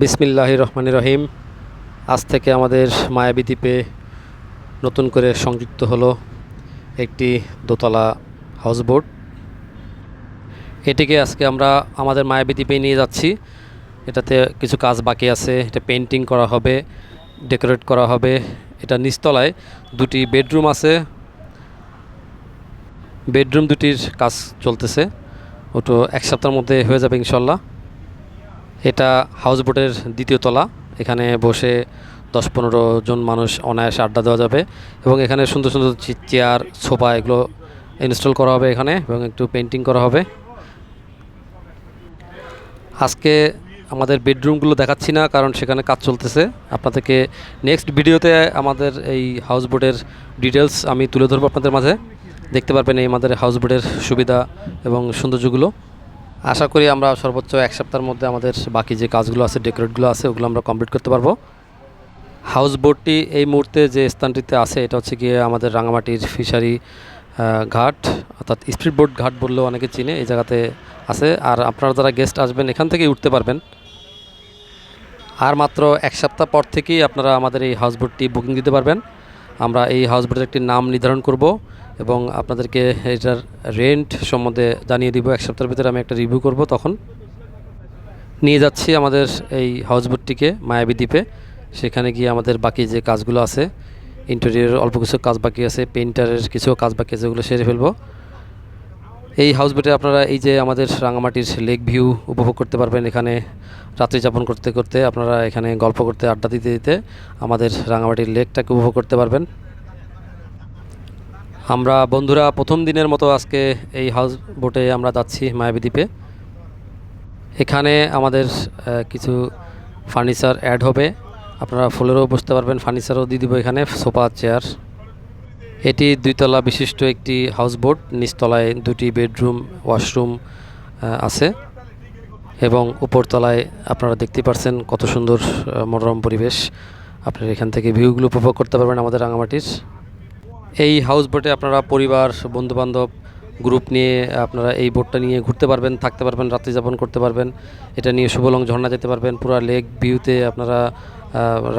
বিসমিল্লাহ রহমান রহিম। আজ থেকে আমাদের মায়াবী দ্বীপে নতুন করে সংযুক্ত হলো একটি দোতলা হাউসবোট এটিকে আজকে আমরা আমাদের মায়াবী দ্বীপে নিয়ে যাচ্ছি। এটাতে কিছু কাজ বাকি আছে। এটা পেন্টিং করা হবে ডেকোরেট করা হবে। এটা নিচতলায় দুটি বেডরুম আছে। বেডরুম দুটির কাজ চলতেছে। ওটো এক সপ্তাহের মধ্যে হয়ে যাবে ইনশাল্লাহ। এটা হাউস বোটের দ্বিতীয় তলা। এখানে বসে দশ পনেরো জন মানুষ অনায়াসে আড্ডা দেওয়া যাবে এবং এখানে সুন্দর সুন্দর চেয়ার, সোফা এগুলো ইনস্টল করা হবে এখানে এবং একটু পেন্টিং করা হবে। আজকে আমাদের বেডরুমগুলো দেখাচ্ছি না কারণ সেখানে কাজ চলতেছে। আপনাদেরকে নেক্সট ভিডিওতে আমাদের এই হাউস বোটের ডিটেলস আমি তুলে ধরবো আপনাদের মাঝে। দেখতে পারবেন এই আমাদের হাউস বোটের সুবিধা এবং সৌন্দর্যগুলো। আশা করি আমরা সর্বোচ্চ এক সপ্তাহের মধ্যে আমাদের বাকি যে কাজগুলো আছে, ডেকোরেটগুলো আছে, ওগুলো আমরা কমপ্লিট করতে পারব। হাউস বোটটি এই মুহূর্তে যে স্থানটিতে আছে, এটা হচ্ছে গিয়ে আমাদের রাঙামাটির ফিশারি ঘাট, অর্থাৎ স্পিড বোট ঘাট বললেও অনেকে চিনে, এই জায়গাতে আছে। আর আপনারা যারা গেস্ট আসবেন, এখান থেকেই উঠতে পারবেন। আর মাত্র এক সপ্তাহ পর থেকেই আপনারা আমাদের এই হাউস বোটটি বুকিং দিতে পারবেন। আমরা এই হাউস একটি নাম নির্ধারণ করব এবং আপনাদেরকে এটার রেন্ট সম্বন্ধে জানিয়ে দিব। এক সপ্তাহের ভিতরে আমি একটা রিভিউ করব তখন। নিয়ে যাচ্ছি আমাদের এই হাউস বোটটিকে মায়াবী দ্বীপে। সেখানে গিয়ে আমাদের বাকি যে কাজগুলো আছে ইন্টেরিয়র অল্প কিছু কাজ বাকি আছে পেন্টারের কিছু কাজ বাকি আছে, ওগুলো সেরে ফেলব। এই হাউস বোটে আপনারা এই যে আমাদের রাঙামাটির লেক ভিউ উপভোগ করতে পারবেন এখানে, রাত্রি যাপন করতে করতে আপনারা এখানে গল্প করতে, আড্ডা দিতে দিতে আমাদের রাঙামাটির লেকটাকে উপভোগ করতে পারবেন। আমরা বন্ধুরা প্রথম দিনের মতো আজকে এই হাউস বোটে আমরা যাচ্ছি মায়াবী দ্বীপে। এখানে আমাদের কিছু ফার্নিচার অ্যাড হবে। আপনারা ফুলেরও বসতে পারবেন ফার্নিচারও দিয়ে দিব এখানে, সোফা চেয়ার এটি দুইতলা বিশিষ্ট একটি হাউস বোট নিচতলায় দুটি বেডরুম, ওয়াশরুম আছে। এবং উপরতলায় আপনারা দেখতে পারছেন কত সুন্দর মনোরম পরিবেশ। আপনারা এখান থেকে ভিউগুলো উপভোগ করতে পারবেন আমাদের রাঙামাটির। এই হাউস বোটে আপনারা পরিবার, বন্ধুবান্ধব, গ্রুপ নিয়ে আপনারা এই বোটটা নিয়ে ঘুরতে পারবেন, থাকতে পারবেন, রাত্রি যাপন করতে পারবেন। এটা নিয়ে শুভলং ঝর্ণা যেতে পারবেন, পুরো লেক ভিউতে আপনারা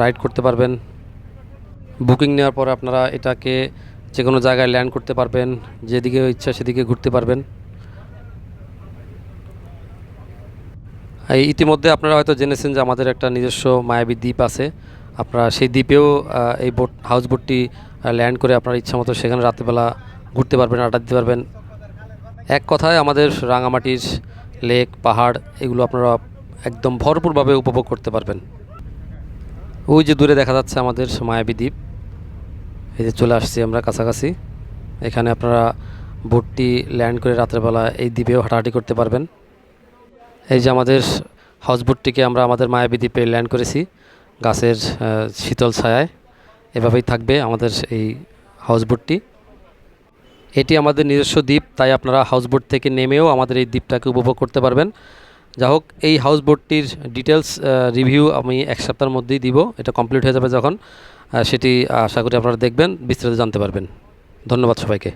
রাইড করতে পারবেন। বুকিং নেওয়ার পর আপনারা এটাকে যে কোনো জায়গায় ল্যান্ড করতে পারবেন, যেদিকে ইচ্ছা সেদিকে ঘুরতে পারবেন। ইতিমধ্যে আপনারা হয়তো জেনেছেন যে আমাদের একটা নিজস্ব মায়াবী দ্বীপ আছে। আপনারা সেই দ্বীপেও এই বোট হাউস বোটটি ল্যান্ড করে আপনার ইচ্ছা মতো সেখানে রাত্রিবেলা ঘুরতে পারবেন, আড্ডা দিতে পারবেন। এক কথায় আমাদের রাঙামাটির লেক পাহাড়, এগুলো আপনারা একদম ভরপুরভাবে উপভোগ করতে পারবেন। ওই যে দূরে দেখা যাচ্ছে আমাদের মায়াবী দ্বীপ। এই যে চলে আসছি আমরা কাছাকাছি। এখানে আপনারা বোটটি ল্যান্ড করে রাত্রেবেলা এই দ্বীপেও হাঁটাহাঁটি করতে পারবেন। এই যে আমাদের হাউসবোটটিকে আমরা আমাদের মায়াবী দ্বীপে ল্যান্ড করেছি, গাছের শীতল ছায়ায়। এভাবেই থাকবে আমাদের এই হাউসবোটটি এটি আমাদের নিজস্ব দ্বীপ, তাই আপনারা হাউসবোট থেকে নেমেও আমাদের এই দ্বীপটাকে উপভোগ করতে পারবেন। যা হোক, এই হাউস বোটটির ডিটেলস রিভিউ আমি এক সপ্তাহের মধ্যেই দিব, এটা কমপ্লিট হয়ে যাবে যখন। সেটি আশা করি আপনারা দেখবেন বিস্তারিত জানতে পারবেন। ধন্যবাদ সবাইকে।